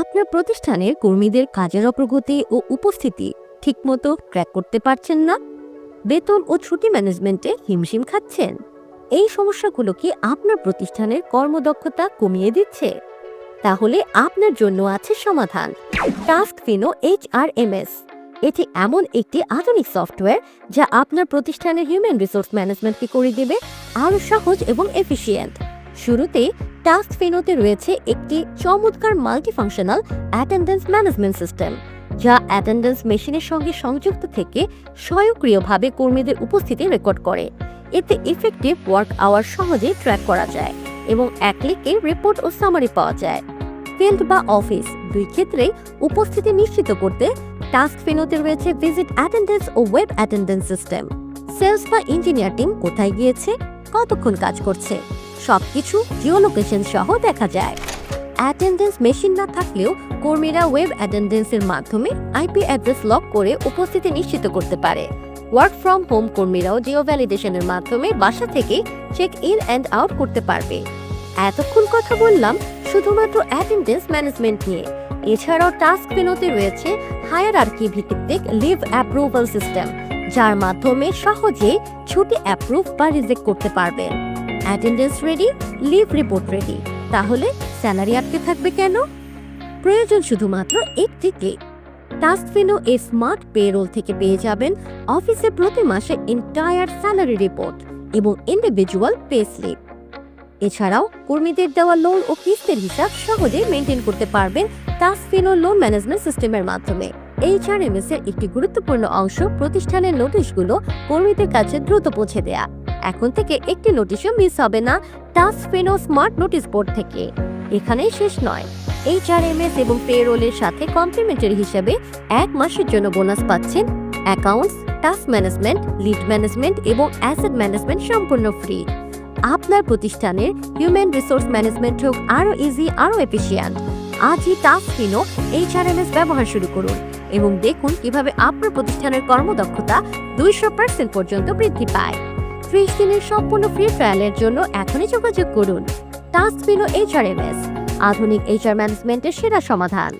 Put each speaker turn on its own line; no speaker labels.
আপনার প্রতিষ্ঠানের কর্মীদের কাজের অগ্রগতি ও উপস্থিতি ঠিকমতো ট্র্যাক করতে পারছেন না? বেতন ও ছুটি ম্যানেজমেন্টে হিমশিম খাচ্ছেন। এই সমস্যাগুলো কি আপনার প্রতিষ্ঠানের কর্মদক্ষতা কমিয়ে দিচ্ছে? তাহলে আপনার জন্য আছে সমাধান। Task Fino H R M S এটি এমন একটি আধুনিক সফটওয়্যার যা আপনার প্রতিষ্ঠানের হিউম্যান রিসোর্স ম্যানেজমেন্টকে করে দেবে আরও সহজ এবং এফিসিয়েন্ট শুরুতে টাস্ক ফিনোতে রয়েছে একটি চমৎকার মাল্টিফাংশনাল অ্যাটেন্ডেন্স ম্যানেজমেন্ট সিস্টেম যা অ্যাটেন্ডেন্স মেশিনের সঙ্গে সংযুক্ত থেকে স্বয়ংক্রিয়ভাবে কর্মীদের উপস্থিতি রেকর্ড করে। এতে ইফেক্টিভ ওয়ার্ক আওয়ার সহজে ট্র্যাক করা যায় এবং এক ক্লিকে রিপোর্ট ও সামারি পাওয়া যায়। ফিল্ড বা অফিস দুই ক্ষেত্রেই উপস্থিতি নিশ্চিত করতে টাস্ক ফিনোতে রয়েছে ভিজিট অ্যাটেন্ডেন্স ও ওয়েব অ্যাটেন্ডেন্স সিস্টেম সেলস বা ইঞ্জিনিয়ার টিম কোথায় গিয়েছে? কতক্ষণ কাজ করছে? সবকিছু জিওলোকেশন সহ দেখা যায়। অ্যাটেন্ডেন্স মেশিন না থাকলেও কর্মীরা ওয়েব অ্যাটেন্ডেন্সের মাধ্যমে আইপি অ্যাড্রেস লক করে উপস্থিতি নিশ্চিত করতে পারে। ওয়ার্ক ফ্রম হোম কর্মীরাও জিও ভ্যালিডেশনের মাধ্যমে বাসা থেকে চেক ইন অ্যান্ড আউট করতে পারবে। এতক্ষণ কথা বললাম শুধুমাত্র অ্যাটেন্ডেন্স ম্যানেজমেন্ট নিয়ে। এছাড়াও টাস্ক পেনোতে রয়েছে হায়ার আর্কি ভিত্তিক লিভ অ্যাপ্রুভাল সিস্টেম যার মাধ্যমে সহজে ছুটি অ্যাপ্রুভ বা রিজেক্ট করতে পারবেন attendance ready leave report ready তাহলে স্যালারি আটকে থাকবে কেন? প্রয়োজন শুধুমাত্র একটি ক্লিক টাস্কফিনো এ স্মার্ট পেরোল থেকে পেয়ে যাবেন অফিসে প্রতি মাসে এন্টায়ার স্যালারি রিপোর্ট এবং ইন্ডিভিজুয়াল পে স্লিপ এছাড়াও কর্মীদের দেওয়া লোন ও কিস্তির হিসাব সহজে মেনটেন করতে পারবেন টাস্কফিনো লোন ম্যানেজমেন্ট সিস্টেমের মাধ্যমে। এইচআরএমএস এর একটি গুরুত্বপূর্ণ অংশ প্রতিষ্ঠানের নোটিশগুলো কর্মীদের কাছে দ্রুত পৌঁছে দেয়া। এখন থেকে একটি নোটিশও মিস হবে না টাস্কফিনো স্মার্ট নোটিশ বোর্ড থেকে। এখানেই শেষ নয়। এইচআরএমএস এবং পেরোলের সাথে কমপ্লিমেন্টারি হিসেবে এক মাসের জন্য বোনাস পাচ্ছেন accounts, Task management, lead management এবং অ্যাসেট ম্যানেজমেন্ট সম্পূর্ণ ফ্রি। আপনার প্রতিষ্ঠানের হিউম্যান রিসোর্স ম্যানেজমেন্ট হোক আরও ইজি, আরও এফিসিয়েন্ট আজই টাস্ক কিনো এইচআরএমএস ব্যবহার শুরু করুন এবং দেখুন কীভাবে আপনার প্রতিষ্ঠানের কর্মদক্ষতা দুইশো পার্সেন্ট পর্যন্ত বৃদ্ধি পায়। ত্রিশ দিনের সম্পূর্ণ ফ্রি ট্রায়ালের জন্য এখনই যোগাযোগ করুন। টাস্ক পিলো এইচআরএমএস আধুনিক এইচআর ম্যানেজমেন্টের সেরা সমাধান।